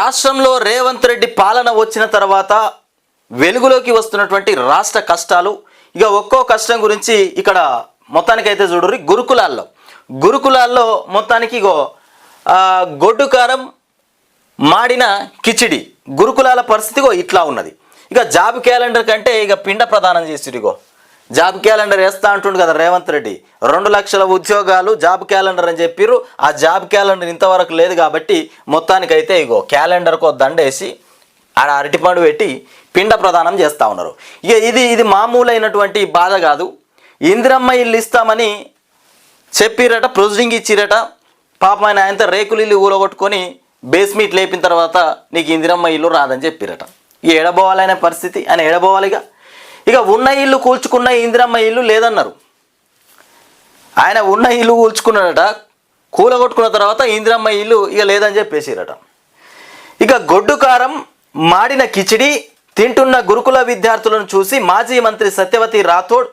రాష్ట్రంలో రేవంత్ రెడ్డి పాలన వచ్చిన తర్వాత వెలుగులోకి వస్తున్నటువంటి రాష్ట్ర కష్టాలు ఇక ఒక్కో కష్టం గురించి ఇక్కడ మొత్తానికైతే చూడరు. గురుకులాల్లో గురుకులాల్లో మొత్తానికి ఇగో గొడ్డుకారం మాడిన కిచిడి గురుకులాల పరిస్థితిగో ఇట్లా ఉన్నది. ఇక జాబ్ క్యాలెండర్ కంటే ఇక పిండ ప్రదానం చేసిరిగో జాబ్ క్యాలెండర్ వేస్తా అంటుండు కదా రేవంత్ రెడ్డి. రెండు లక్షల ఉద్యోగాలు జాబ్ క్యాలెండర్ అని చెప్పిర్రు. ఆ జాబ్ క్యాలెండర్ ఇంతవరకు లేదు కాబట్టి మొత్తానికైతే ఇగో క్యాలెండర్కో దండేసి ఆడ అరటిపండు పెట్టి పిండ ప్రదానం చేస్తూ ఉన్నారు. ఇక ఇది ఇది మామూలైనటువంటి బాధ కాదు. ఇందిరమ్మ ఇల్లు ఇస్తామని చెప్పిరట ప్రొసీడింగ్ ఇచ్చిరట. పాప ఆయన ఆయనతో రేకులు ఇల్లు ఊరగొట్టుకొని బేస్మీట్ లేపిన తర్వాత నీకు ఇందిరమ్మ ఇల్లు రాదని చెప్పిరట. ఎడబోవాలనే పరిస్థితి ఆయన ఎడబోవాలిగా ఇక ఉన్న ఇల్లు కూల్చుకున్న ఇందిరమ్మ ఇల్లు లేదన్నారు. ఆయన ఉన్న ఇల్లు కూల్చుకున్నాడట కూలగొట్టుకున్న తర్వాత ఇందిరమ్మ ఇల్లు ఇక లేదని చెప్పేసిరట. ఇక గొడ్డు కారం మాడిన కిచిడి తింటున్న గురుకుల విద్యార్థులను చూసి మాజీ మంత్రి సత్యవతి రాథోడ్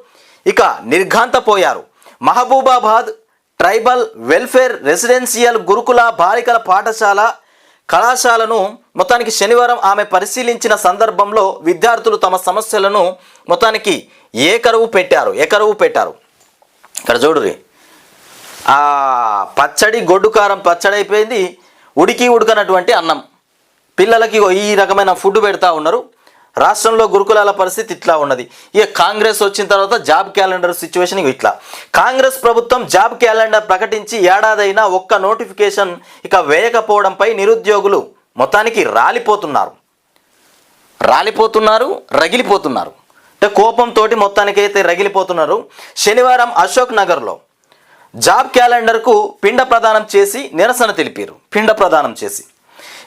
ఇక నిర్ఘాంతపోయారు. మహబూబాబాద్ ట్రైబల్ వెల్ఫేర్ రెసిడెన్షియల్ గురుకుల బాలికల పాఠశాల కళాశాలను మొత్తానికి శనివారం ఆమె పరిశీలించిన సందర్భంలో విద్యార్థులు తమ సమస్యలను మొత్తానికి ఏకరువు పెట్టారు ఏకరువు పెట్టారు. ఇక్కడ చూడురి ఆ పచ్చడి గొడ్డు కారం పచ్చడి అయిపోయింది ఉడికి ఉడకనటువంటి అన్నం. పిల్లలకి ఈ రకమైన ఫుడ్ పెడతా ఉన్నారు. రాష్ట్రంలో గురుకులాల పరిస్థితి ఇట్లా ఉన్నది. ఇక కాంగ్రెస్ వచ్చిన తర్వాత జాబ్ క్యాలెండర్ సిచ్యువేషన్ ఇట్లా. కాంగ్రెస్ ప్రభుత్వం జాబ్ క్యాలెండర్ ప్రకటించి ఏడాదైనా ఒక్క నోటిఫికేషన్ ఇక వేయకపోవడంపై నిరుద్యోగులు మొత్తానికి రాలిపోతున్నారు. రాలిపోతున్నారు రగిలిపోతున్నారు. అంటే కోపంతో మొత్తానికైతే రగిలిపోతున్నారు. శనివారం అశోక్ నగర్లో జాబ్ క్యాలెండర్కు పిండ ప్రదానం చేసి నిరసన తెలిపారు. పిండ ప్రదానం చేసి.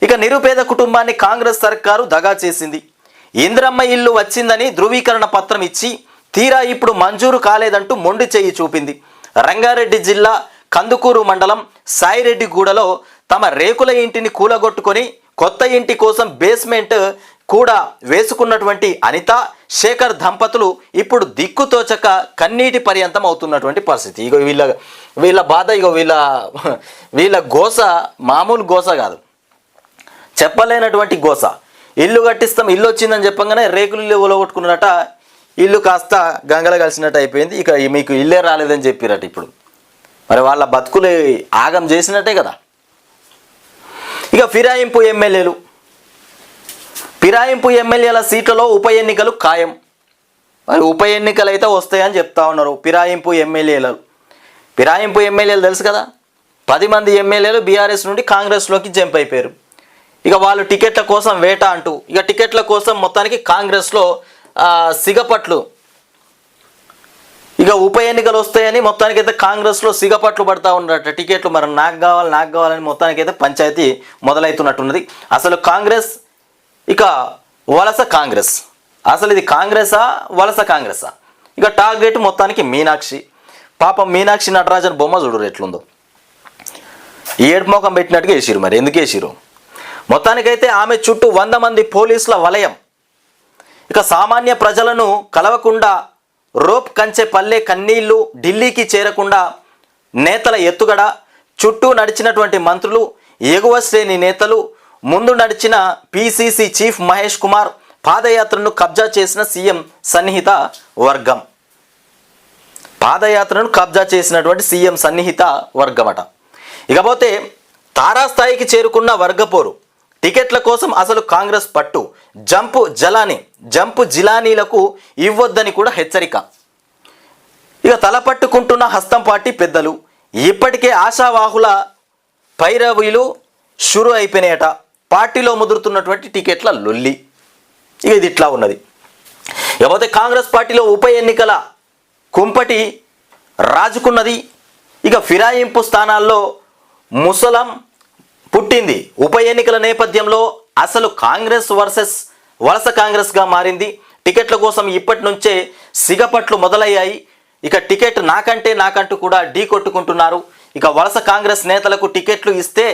ఇక నిరుపేద కుటుంబాన్ని కాంగ్రెస్ సర్కారు దగా చేసింది. ఇంద్రమ్మ ఇల్లు వచ్చిందని ధృవీకరణ పత్రం ఇచ్చి తీరా ఇప్పుడు మంజూరు కాలేదంటూ మొండి చేయి చూపింది. రంగారెడ్డి జిల్లా కందుకూరు మండలం సాయిరెడ్డిగూడలో తమ రేకుల ఇంటిని కూలగొట్టుకొని కొత్త ఇంటి కోసం బేస్మెంట్ కూడా వేసుకున్నటువంటి అనిత శేఖర్ దంపతులు ఇప్పుడు దిక్కుతోచక కన్నీటి పర్యంతం అవుతున్నటువంటి పరిస్థితి. ఇగో వీళ్ళ వీళ్ళ బాధ ఇగో వీళ్ళ వీళ్ళ గోస మామూలు గోస కాదు. చెప్పలేనటువంటి గోస. ఇల్లు కట్టిస్తాం ఇల్లు వచ్చిందని చెప్పంగానే రేకులు ఇల్లు ఒలగొట్టుకున్నట ఇల్లు కాస్త గంగల కలిసినట్టు అయిపోయింది. ఇక మీకు ఇల్లే రాలేదని చెప్పిరట ఇప్పుడు. మరి వాళ్ళ బతుకులు ఆగం చేసినట్టే కదా. ఇక ఫిరాయింపు ఎమ్మెల్యేలు. ఫిరాయింపు ఎమ్మెల్యేల సీట్లలో ఉప ఎన్నికలు ఖాయం. మరి ఉప ఎన్నికలు అయితే వస్తాయని చెప్తా ఉన్నారు ఫిరాయింపు ఎమ్మెల్యేలు. ఫిరాయింపు ఎమ్మెల్యేలు తెలుసు కదా? పది మంది ఎమ్మెల్యేలు బీఆర్ఎస్ నుండి కాంగ్రెస్లోకి జంప్ అయిపోయారు. ఇక వాళ్ళు టికెట్ల కోసం వేట అంటూ ఇక టికెట్ల కోసం మొత్తానికి కాంగ్రెస్లో సిగపట్లు. ఇక ఉప ఎన్నికలు వస్తాయని మొత్తానికి అయితే కాంగ్రెస్లో సిగపట్లు పడతా ఉన్నట్టు టికెట్లు మరి నాకు కావాలి నాకు కావాలని మొత్తానికి అయితే పంచాయతీ మొదలవుతున్నట్టున్నది అసలు కాంగ్రెస్ ఇక వలస కాంగ్రెస్. అసలు ఇది కాంగ్రెసా వలస కాంగ్రెసా? ఇక టార్గెట్ మొత్తానికి మీనాక్షి. పాపం మీనాక్షి నటరాజన్ బొమ్మ చూడరు ఎట్లుందో. ఏడు మోకం పెట్టినట్టుగా వేసిరు మరి. ఎందుకు వేసిరు మొత్తానికైతే ఆమె చుట్టూ వంద మంది పోలీసుల వలయం. ఇక సామాన్య ప్రజలను కలవకుండా రోప్ కంచె పల్లె కన్నీళ్ళు ఢిల్లీకి చేరకుండా నేతల ఎత్తుగడ చుట్టూ నడిచినటువంటి మంత్రులు ఎగువ శ్రేణి నేతలు ముందు నడిచిన పిసిసి చీఫ్ మహేష్ కుమార్ పాదయాత్రను కబ్జా చేసిన సీఎం సన్నిహిత వర్గం. పాదయాత్రను కబ్జా చేసినటువంటి సీఎం సన్నిహిత వర్గమట. ఇకపోతే తారాస్థాయికి చేరుకున్న వర్గపోరు. టికెట్ల కోసం అసలు కాంగ్రెస్ పట్టు. జంపు జలాని జంపు జిలానీలకు ఇవ్వొద్దని కూడా హెచ్చరిక. ఇక తలపట్టుకుంటున్న హస్తం పార్టీ పెద్దలు ఇప్పటికే ఆశావాహుల పైరవీలు షురు అయిపోయినాయట. పార్టీలో ముదురుతున్నటువంటి టికెట్ల లొల్లి. ఇక ఇది ఇట్లా ఉన్నది. ఇకపోతే కాంగ్రెస్ పార్టీలో ఉప ఎన్నికల కుంపటి రాజుకున్నది. ఇక ఫిరాయింపు స్థానాల్లో ముసలం పుట్టింది. ఉప ఎన్నికల నేపథ్యంలో అసలు కాంగ్రెస్ వర్సెస్ వలస కాంగ్రెస్గా మారింది. టికెట్ల కోసం ఇప్పటి నుంచే సిగపట్లు మొదలయ్యాయి. ఇక టికెట్ నాకంటే నాకంటూ కూడా ఢీ కొట్టుకుంటున్నారు. ఇక వలస కాంగ్రెస్ నేతలకు టికెట్లు ఇస్తే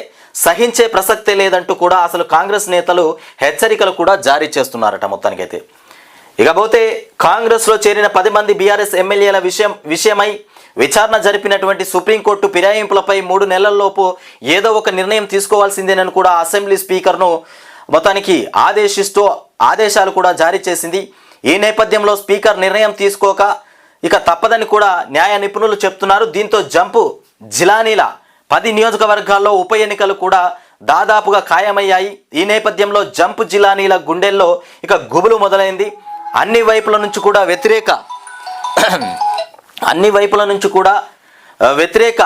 సహించే ప్రసక్తే లేదంటూ కూడా అసలు కాంగ్రెస్ నేతలు హెచ్చరికలు కూడా జారీ చేస్తున్నారట మొత్తానికైతే. ఇకపోతే కాంగ్రెస్లో చేరిన పది మంది బీఆర్ఎస్ ఎమ్మెల్యేల విషయం విషయమై విచారణ జరిపినటువంటి సుప్రీంకోర్టు ఫిరాయింపులపై మూడు నెలల్లోపు ఏదో ఒక నిర్ణయం తీసుకోవాల్సిందేనని కూడా అసెంబ్లీ స్పీకర్ను మొత్తానికి ఆదేశిస్తూ ఆదేశాలు కూడా జారీ చేసింది. ఈ నేపథ్యంలో స్పీకర్ నిర్ణయం తీసుకోక ఇక తప్పదని కూడా న్యాయ నిపుణులు చెప్తున్నారు. దీంతో జంపు జిలానీల పది నియోజకవర్గాల్లో ఉప ఎన్నికలు కూడా దాదాపుగా ఖాయమయ్యాయి. ఈ నేపథ్యంలో జంపు జిలానీల గుండెల్లో ఇక గుబులు మొదలైంది. అన్ని వైపుల నుంచి కూడా వ్యతిరేక అన్ని వైపుల నుంచి కూడా వ్యతిరేక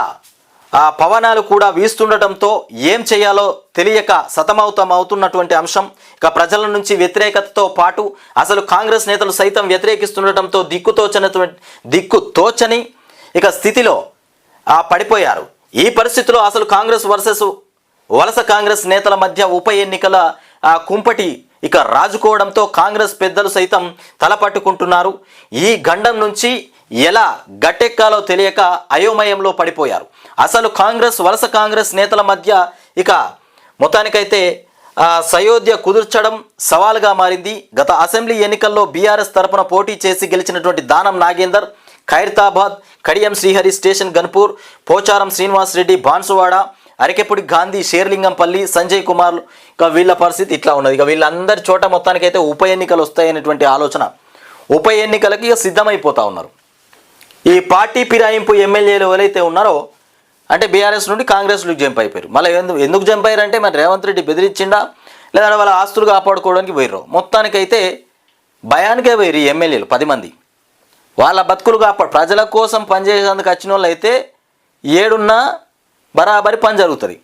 పవనాలు కూడా వీస్తుండటంతో ఏం చేయాలో తెలియక సతమవుతం అవుతున్నటువంటి అంశం. ఇక ప్రజల నుంచి వ్యతిరేకతతో పాటు అసలు కాంగ్రెస్ నేతలు సైతం వ్యతిరేకిస్తుండటంతో దిక్కుతోచనటువంటి దిక్కు తోచని ఇక స్థితిలో పడిపోయారు. ఈ పరిస్థితిలో అసలు కాంగ్రెస్ వర్సెస్ వలస కాంగ్రెస్ నేతల మధ్య ఉప ఎన్నికల కుంపటి ఇక రాజుకోవడంతో కాంగ్రెస్ పెద్దలు సైతం తలపట్టుకుంటున్నారు. ఈ గండం నుంచి ఎలా గట్టెక్కాలో తెలియక అయోమయంలో పడిపోయారు. అసలు కాంగ్రెస్ వలస కాంగ్రెస్ నేతల మధ్య ఇక మొత్తానికైతే సయోధ్య కుదుర్చడం సవాలుగా మారింది. గత అసెంబ్లీ ఎన్నికల్లో బీఆర్ఎస్ తరపున పోటీ చేసి గెలిచినటువంటి దానం నాగేందర్ ఖైరతాబాద్ కడియం శ్రీహరి స్టేషన్ గన్పూర్ పోచారం శ్రీనివాస్ రెడ్డి బాన్సువాడ అరకెపుడి గాంధీ షేర్లింగంపల్లి సంజయ్ కుమార్ ఇక వీళ్ళ పరిస్థితి ఇట్లా ఉన్నది. ఇక వీళ్ళందరి చోట మొత్తానికైతే ఉప ఎన్నికలు వస్తాయనేటువంటి ఆలోచన ఉప ఎన్నికలకి ఇక సిద్ధమైపోతా ఉన్నారు. ఈ పార్టీ ఫిరాయింపు ఎమ్మెల్యేలు ఎవరైతే ఉన్నారో అంటే బీఆర్ఎస్ నుండి కాంగ్రెస్లోకి జంప్ అయిపోయారు. మళ్ళీ ఎందుకు ఎందుకు జంప్ అయ్యారంటే మరి రేవంత్ రెడ్డి బెదిరించిండా లేదా వాళ్ళ ఆస్తులు కాపాడుకోవడానికి పోయిర్రు. మొత్తానికైతే భయానికే పోయిరు ఈ ఎమ్మెల్యేలు పది మంది. వాళ్ళ బతుకులు కాపాడు ప్రజల కోసం పనిచేసేందుకు వచ్చిన వాళ్ళు అయితే ఏడున్నా బరాబరి పని జరుగుతుంది.